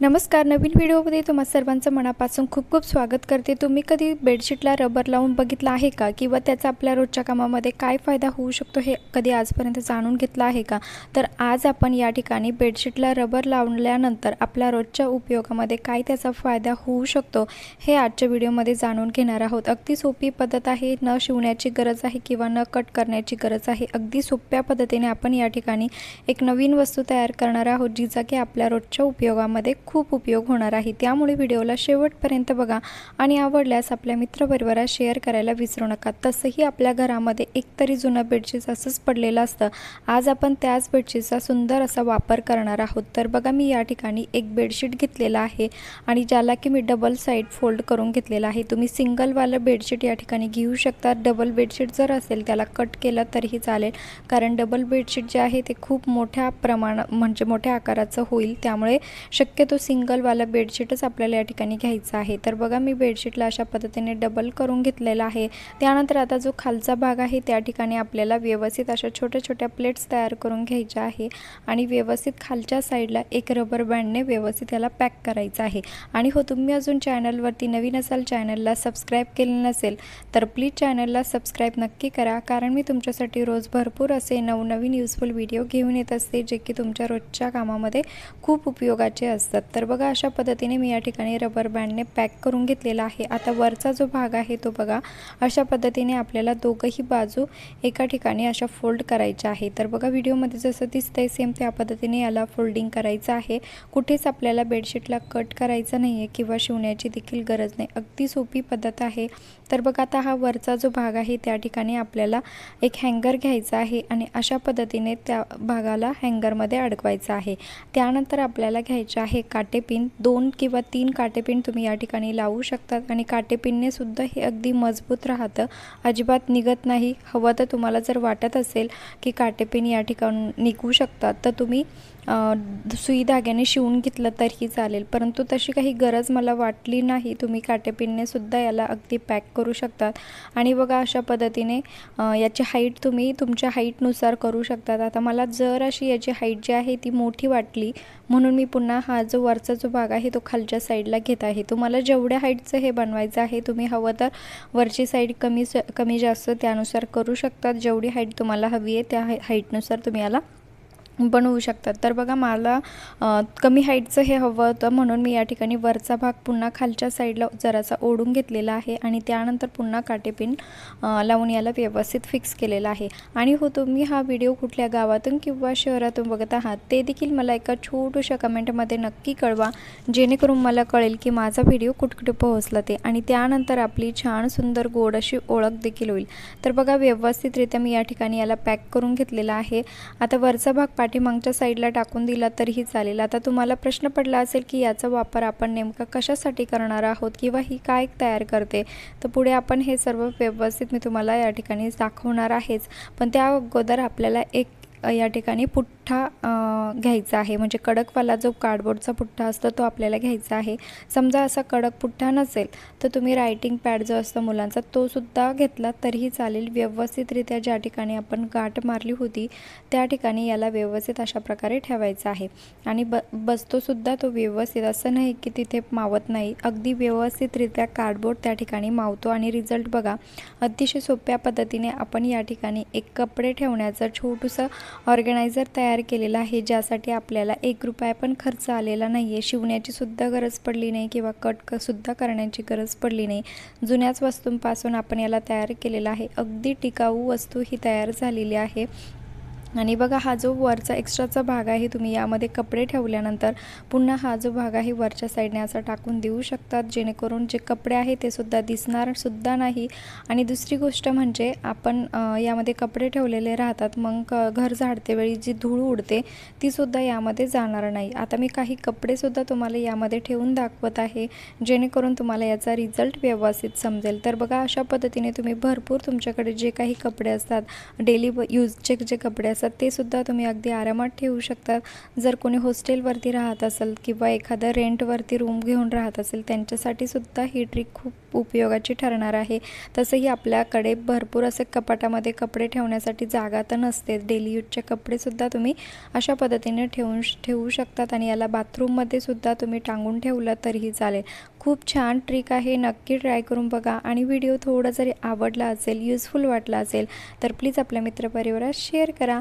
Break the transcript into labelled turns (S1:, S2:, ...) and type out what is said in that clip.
S1: नमस्कार नवीन व्हिडिओमध्ये तुम्हा सर्वांचं मनापासून खूप खूप स्वागत करते. तुम्ही कधी बेडशीटला रबर लावून बघितलं आहे का? किंवा त्याचा आपल्या रोजच्या कामामध्ये काय फायदा होऊ शकतो हे कधी आजपर्यंत जाणून घेतलं आहे का? तर आज आपण या ठिकाणी बेडशीटला रबर लावल्यानंतर आपल्या रोजच्या उपयोगामध्ये काय त्याचा फायदा होऊ शकतो हे आजच्या व्हिडिओमध्ये जाणून घेणार आहोत. अगदी सोपी पद्धत आहे न शिवण्याची गरज आहे किंवा न कट करण्याची गरज आहे. अगदी सोप्या पद्धतीने आपण या ठिकाणी एक नवीन वस्तू तयार करणार आहोत जिचा की आपल्या रोजच्या उपयोगामध्ये खूप उपयोग होणार आहे. त्यामुळे व्हिडिओला शेवटपर्यंत बघा आणि आवडल्यास आपल्या मित्रपरिवारात शेअर करायला विसरू नका. तसंही आपल्या घरामध्ये एकतरी जुनं बेडशीट असंच पडलेलं असतं. आज आपण त्याच बेडशीटचा सुंदर असा वापर करणार आहोत. तर बघा मी या ठिकाणी एक बेडशीट घेतलेला आहे आणि ज्याला की मी डबल साईड फोल्ड करून घेतलेला आहे. तुम्ही सिंगलवालं बेडशीट या ठिकाणी घेऊ शकता. डबल बेडशीट जर असेल त्याला कट केलं तरीही चालेल. कारण डबल बेडशीट जे आहे ते खूप मोठ्या प्रमाणात म्हणजे मोठ्या आकाराचं होईल. त्यामुळे शक्यतो सिंगलवाला बेडशीटच आपल्याला या ठिकाणी घ्यायचा आहे. तर बघा मी बेडशीटला अशा पद्धतीने डबल करून घेतलेला आहे. त्यानंतर आता जो खालचा भाग आहे त्या ठिकाणी आपल्याला व्यवस्थित अशा छोट्या छोट्या प्लेट्स तयार करून घ्यायच्या आहे आणि व्यवस्थित खालच्या साईडला एक रबर बँडने व्यवस्थित याला पॅक करायचं आहे. आणि हो तुम्ही अजून चॅनलवरती नवीन असाल चॅनलला सबस्क्राईब केले नसेल तर प्लीज चॅनलला सबस्क्राईब नक्की करा. कारण मी तुमच्यासाठी रोज भरपूर असे नवनवीन युजफुल व्हिडिओ घेऊन येत असते जे की तुमच्या रोजच्या कामामध्ये खूप उपयोगाचे असतात. तर बघा अशा पद्धतीने मी या ठिकाणी रबर बँडने पॅक करून घेतलेला आहे. आता वरचा जो भाग आहे तो बघा अशा पद्धतीने आपल्याला दोघंही बाजू एका ठिकाणी अशा फोल्ड करायच्या आहे. तर बघा व्हिडिओमध्ये जसं दिसतंय सेम त्या पद्धतीने याला फोल्डिंग करायचं आहे. कुठेच आपल्याला बेडशीटला कट करायचं नाही आहे किंवा शिवण्याची देखील गरज नाही. अगदी सोपी पद्धत आहे. तर बघा आता हा वरचा जो भाग आहे त्या ठिकाणी आपल्याला एक हँगर घ्यायचा आहे आणि अशा पद्धतीने त्या भागाला हँगरमध्ये अडकवायचं आहे. त्यानंतर आपल्याला घ्यायचं आहे काटेपिन दोन किंवा तीन काटेपिन तुम्ही या ठिकाणी लावू शकतात आणि काटेपिनने सुद्धा हे अगदी मजबूत राहतं. अजिबात निघत नाही. हवं तर तुम्हाला जर वाटत असेल की काटेपिन या ठिकाणी निघू शकतात तर तुम्ही सुई धाग्याने शिवून घेतलं तरीही चालेल. परंतु तशी काही गरज मला वाटली नाही. तुम्ही काटेपिननेसुद्धा याला अगदी पॅक करू शकतात. आणि बघा अशा पद्धतीने याची हाईट तुम्ही तुमच्या हाईटनुसार करू शकतात. आता मला जर अशी याची हाईट जी आहे ती मोठी वाटली म्हणून मी पुन्हा हा जो वरचा जो भाग आहे तो खालच्या साईडला घेत आहे. तुम्हाला जेवढ्या हाईटचं हे बनवायचं आहे तुम्ही हवं तर वरची साईड कमी कमी जास्त त्यानुसार करू शकतात. जेवढी हाईट तुम्हाला हवी आहे त्या हाईटनुसार तुम्ही याला बनवू शकतात. तर बघा मला कमी हाईटचं हे हवं होतं म्हणून मी या ठिकाणी वरचा भाग पुन्हा खालच्या साईडला जरासा ओढून घेतलेला आहे आणि त्यानंतर पुन्हा काटेपिन लावून याला व्यवस्थित फिक्स केलेला आहे. आणि हो तुम्ही हा व्हिडिओ कुठल्या गावातून किंवा शहरातून बघत आहात ते देखील मला एका छोटूशा कमेंटमध्ये नक्की कळवा जेणेकरून मला कळेल की माझा व्हिडिओ कुठकुठे पोहोचला ते. आणि त्यानंतर आपली छान सुंदर गोड अशी ओळख देखील होईल. तर बघा व्यवस्थितरित्या मी या ठिकाणी याला पॅक करून घेतलेला आहे. आता वरचा भाग पाठीमागच्या साईडला टाकून दिला तरीही चालेल. आता तुम्हाला प्रश्न पडला असेल की याचा वापर आपण नेमका कशासाठी करणार आहोत किंवा ही काय तयार करते तर पुढे आपण हे सर्व व्यवस्थित मी तुम्हाला या ठिकाणी दाखवणार आहेच. पण त्या अगोदर आपल्याला एक या ठिकाणी पुट पुठ्ठा घ्यायचा आहे. म्हणजे कडकवाला जो कार्डबोर्डचा पुठ्ठा असतो तो आपल्याला घ्यायचा आहे. समजा असा कडक पुठ्ठा नसेल तर तुम्ही रायटिंग पॅड जो असतो मुलांचा तो सुद्धा घेतला तरीही चालेल. व्यवस्थितरित्या ज्या ठिकाणी आपण गाठ मारली होती त्या ठिकाणी याला व्यवस्थित अशा प्रकारे ठेवायचा आहे. आणि ब बसतोसुद्धा तो व्यवस्थित. असं नाही की तिथे मावत नाही. अगदी व्यवस्थितरित्या कार्डबोर्ड त्या ठिकाणी मावतो. आणि रिझल्ट बघा अतिशय सोप्या पद्धतीने आपण या ठिकाणी एक कपडे ठेवण्याचं छोटंसं ऑर्गनायझर तयार तयार केलेला आहे ज्यासाठी आपल्याला एक रुपया पण खर्च आलेला नाही आहे शिवण्याची सुद्धा गरज पडली नाही किंवा कट सुद्धा करण्याची गरज पडली नाही. जुन्याच वस्तूंपासून आपण याला तयार केलेला आहे. अगदी टिकाऊ वस्तू ही तयार झालेली आहे. आणि बघा हा जो वरचा एक्स्ट्राचा भाग आहे तुम्ही यामध्ये कपडे ठेवल्यानंतर पुन्हा हा जो भाग आहे वरच्या साईडने असा टाकून देऊ शकतात. जेणेकरून जे कपडे आहे ते सुद्धा दिसणार सुद्धा नाही. आणि दुसरी गोष्ट म्हणजे आपण यामध्ये कपडे ठेवलेले राहतात. मग घर झाडते वेळी जी धूळ उडते तीसुद्धा यामध्ये जाणार नाही. आता मी काही कपडेसुद्धा तुम्हाला यामध्ये ठेवून दाखवत आहे जेणेकरून तुम्हाला याचा रिझल्ट व्यवस्थित समजेल. तर बघा अशा पद्धतीने तुम्ही भरपूर तुमच्याकडे जे काही कपडे असतात डेली यूजचे जे कपडे असतात असतात ते सुद्धा तुम्ही अगदी आरामात ठेवू शकतात. जर कोणी हॉस्टेलवरती राहत असेल किंवा एखादं रेंटवरती रूम घेऊन राहत असेल त्यांच्यासाठी सुद्धा ही ट्रिक खूप उपयोगाची ठरणार आहे. तसंही आपल्याकडे भरपूर असे कपाटामध्ये कपडे ठेवण्यासाठी जागा तर नसते. डेली यूजचे कपडेसुद्धा तुम्ही अशा पद्धतीने ठेवून ठेवू शकतात आणि याला बाथरूममध्ये सुद्धा तुम्ही टांगून ठेवलं तरीही चालेल. खूप छान ट्रिक आहे. नक्की ट्राय करून बघा आणि व्हिडिओ थोडा जरी आवडला असेल युजफुल वाटला असेल तर प्लीज आपल्या मित्रपरिवारात शेअर करा.